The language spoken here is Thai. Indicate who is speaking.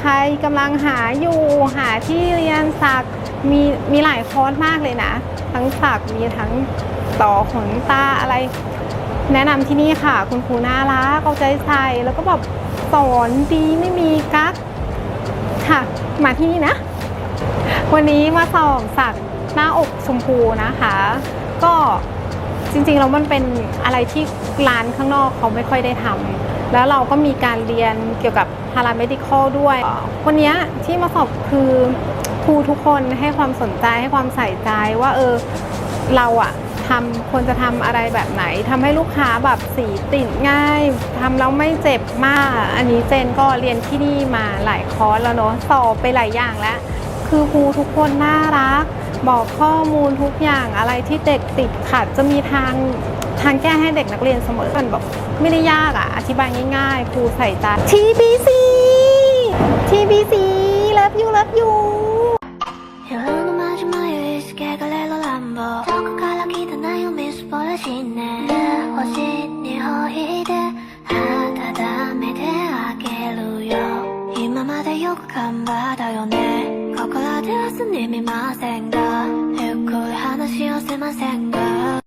Speaker 1: ใครกำลังหาอยู่หาที่เรียนสักมีมีหลายคอร์สมากเลยนะ ทั้งสักมีทั้งต่อขนตาอะไร แนะนำที่นี่ค่ะ คุณครูน่ารักเอาใจใส่แล้วก็แบบสอนดีไม่มีกั๊กค่ะ มาที่นี่นะ วันนี้มาสอบสักหน้าอกชมพูนะคะ ก็จริงๆแล้วมันเป็นอะไรที่ร้านข้างนอกเขาไม่ค่อยได้ทำ แล้วเราก็มีการเรียนเกี่ยวกับพาราเมดิคอลด้วยเอ่อวันเนี้ยที่มาสอบคือครูทุกคนให้ความสนใจให้ความใส่ใจว่าเออเราอะทำควรจะทำอะไรแบบไหนทำให้ลูกค้าแบบสีติดง่ายทำแล้วไม่เจ็บมาก อันนี้เจนก็เรียนที่นี่มาหลายคอร์สแล้วเนาะสอบไปหลายอย่างแล้ว คือครูทุกคนน่ารัก บอกข้อมูลทุกอย่างอะไรที่เด็กติดขัดจะมีทาง ทางแก้ให้เด็กนักเรียนเสมอมันแบบไม่ได้ยากอะอธิบายง่ายๆ ครูใส่ใจ TBC TBC love you love you
Speaker 2: 夜のマジ眉意識がレロランボどこから来たなよみすぼらしいね星にほいで温めてあげるよ今までよく頑張ったよねここらではすみませんがゆっくり話をせませんが